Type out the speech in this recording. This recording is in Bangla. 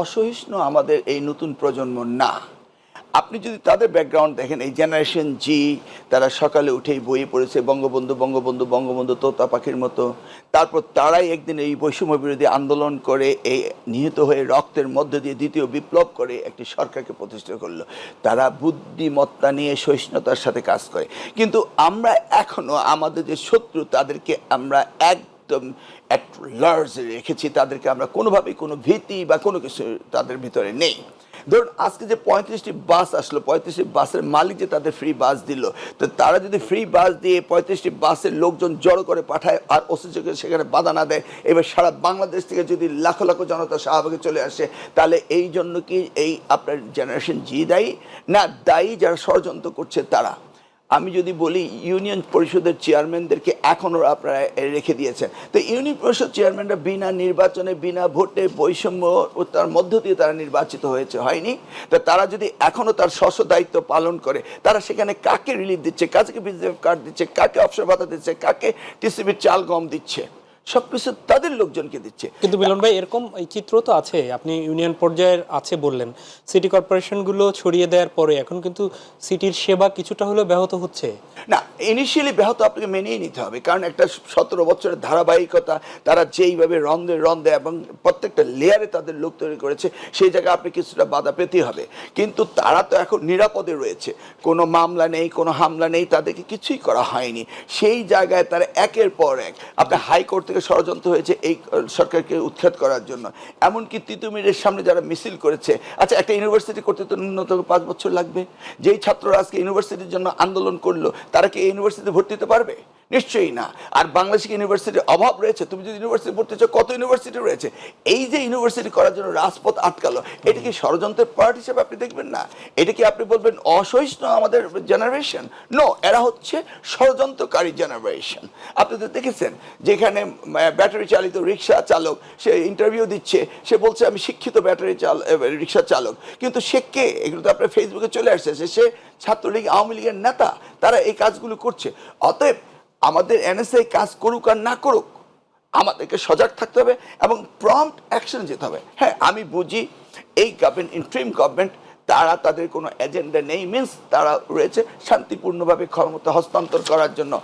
অসহিষ্ণু আমাদের এই নতুন প্রজন্ম না। আপনি যদি তাদের ব্যাকগ্রাউন্ড দেখেন, এই জেনারেশন জি তারা সকালে উঠেই বই পড়েছে, বঙ্গবন্ধু বঙ্গবন্ধু বঙ্গবন্ধু তোতা পাখির মতো। তারপর তারাই একদিন এই বৈষম্য বিরোধী আন্দোলন করে, এই নিহত হয়ে রক্তের মধ্য দিয়ে দ্বিতীয় বিপ্লব করে একটি সরকারকে প্রতিষ্ঠা করল। তারা বুদ্ধিমত্তা নিয়ে সহিষ্ণুতার সাথে কাজ করে। কিন্তু আমরা এখনও আমাদের যে শত্রু, তাদেরকে আমরা একদম এক লার্জ রেখেছি, তাদেরকে আমরা কোনোভাবেই কোনো ভীতি বা কোনো কিছু তাদের ভিতরে নেই। ধরুন, আজকে যে পঁয়ত্রিশটি বাস আসলো, পঁয়ত্রিশটি বাসের মালিক যে তাদের ফ্রি বাস দিল, তো তারা যদি ফ্রি বাস দিয়ে পঁয়ত্রিশটি বাসের লোকজন জড়ো করে পাঠায় আর ওসিচকে সেখানে বাধা না দেয়, এবার সারা বাংলাদেশ থেকে যদি লাখো লাখো জনতা শাহবাগে চলে আসে, তাহলে এই জন্য কি এই আপনার জেনারেশন জি দায়ী? না, দায়ী যারা ষড়যন্ত্র করছে তারা। আমি যদি বলি, ইউনিয়ন পরিষদের চেয়ারম্যানদেরকে এখনও আপনারা রেখে দিয়েছেন। তো ইউনিয়ন পরিষদ চেয়ারম্যানরা বিনা নির্বাচনে, বিনা ভোটে বৈষম্য তার মধ্য দিয়ে তারা নির্বাচিত হয়েছে, হয়নি। তা তারা যদি এখনও তার স্বস্ব দায়িত্ব পালন করে, তারা সেখানে কাকে রিলিফ দিচ্ছে, কাকে বিজেপি কার্ড দিচ্ছে, কাকে অবসর ভাতা দিচ্ছে, কাকে টিসিবির চাল গম দিচ্ছে? সব কিছু তাদের লোকজনকে দিচ্ছে। কিন্তু মিলন ভাই এরকম এই চিত্র তো আছে আপনি ইউনিয়ন পর্যায়ের আছে বললেন। সিটি কর্পোরেশনগুলো ছড়িয়ে দেওয়ার পরে এখন কিন্তু সিটির সেবা কিছুটা হলেও ব্যাহত হচ্ছে। না ইনিশিয়ালি ব্যাহত আপনাকে মেনেই নিতে হবে কারণ একটা সতেরো বছরের ধারাবাহিকতা তারা যেইভাবে রন্ধে রন্ধে এবং প্রত্যেকটা লেয়ারে তাদের লোক তৈরি করেছে সেই জায়গায় আপনি কিছুটা বাধা পেতে হবে। কিন্তু তারা তো এখন নিরাপদে রয়েছে কোনো মামলা নেই কোনো হামলা নেই তাদেরকে কিছুই করা হয়নি। সেই জায়গায় তারা একের পর এক আপনার হাইকোর্ট থেকে ষড়যন্ত্র হয়েছে এই সরকারকে উৎখাত করার জন্য। এমনকি তিতুমিরের সামনে যারা মিছিল করেছে। আচ্ছা একটা ইউনিভার্সিটি করতে তো ন্যূনতম পাঁচ বছর লাগবে। যেই ছাত্ররা আজকে ইউনিভার্সিটির জন্য আন্দোলন করল, তারা কি ইউনিভার্সিটিতে ভর্তি হতে পারবে? নিশ্চয়ই না। আর বাংলাদেশে ইউনিভার্সিটির অভাব রয়েছে? তুমি যদি ইউনিভার্সিটি ভর্তি চাও, কত ইউনিভার্সিটি রয়েছে? এই যে ইউনিভার্সিটি করার জন্য রাজপথ আটকালো, এটা কি ষড়যন্ত্রের পার্ট হিসেবে আপনি দেখবেন না? এটা কি আপনি বলবেন অসহিষ্ণু আমাদের জেনারেশন নো এরা হচ্ছে ষড়যন্ত্রকারী জেনারেশন আপনি তো দেখেছেন, যেখানে ব্যাটারি চালিত রিক্সা চালক, সে ইন্টারভিউ দিচ্ছে, সে বলছে, আমি শিক্ষিত ব্যাটারি চাল রিক্সা চালক। কিন্তু সে কে? এগুলো তো আপনার ফেসবুকে চলে আসছে সে ছাত্রলীগ, আওয়ামী লীগের নেতা, তারা এই কাজগুলো করছে। অতএব আমাদের এনএসআই কাজ করুক আর না করুক, আমাদেরকে সজাগ থাকতে হবে এবং প্রম্পট অ্যাকশন যেতে হবে। হ্যাঁ আমি বুঝি এই গভর্নমেন্ট ইন্ট্রিম গভর্নমেন্ট তারা তাদের কোনো এজেন্ডা নেই মিনস তারা রয়েছে শান্তিপূর্ণভাবে ক্ষমতা হস্তান্তর করার জন্য।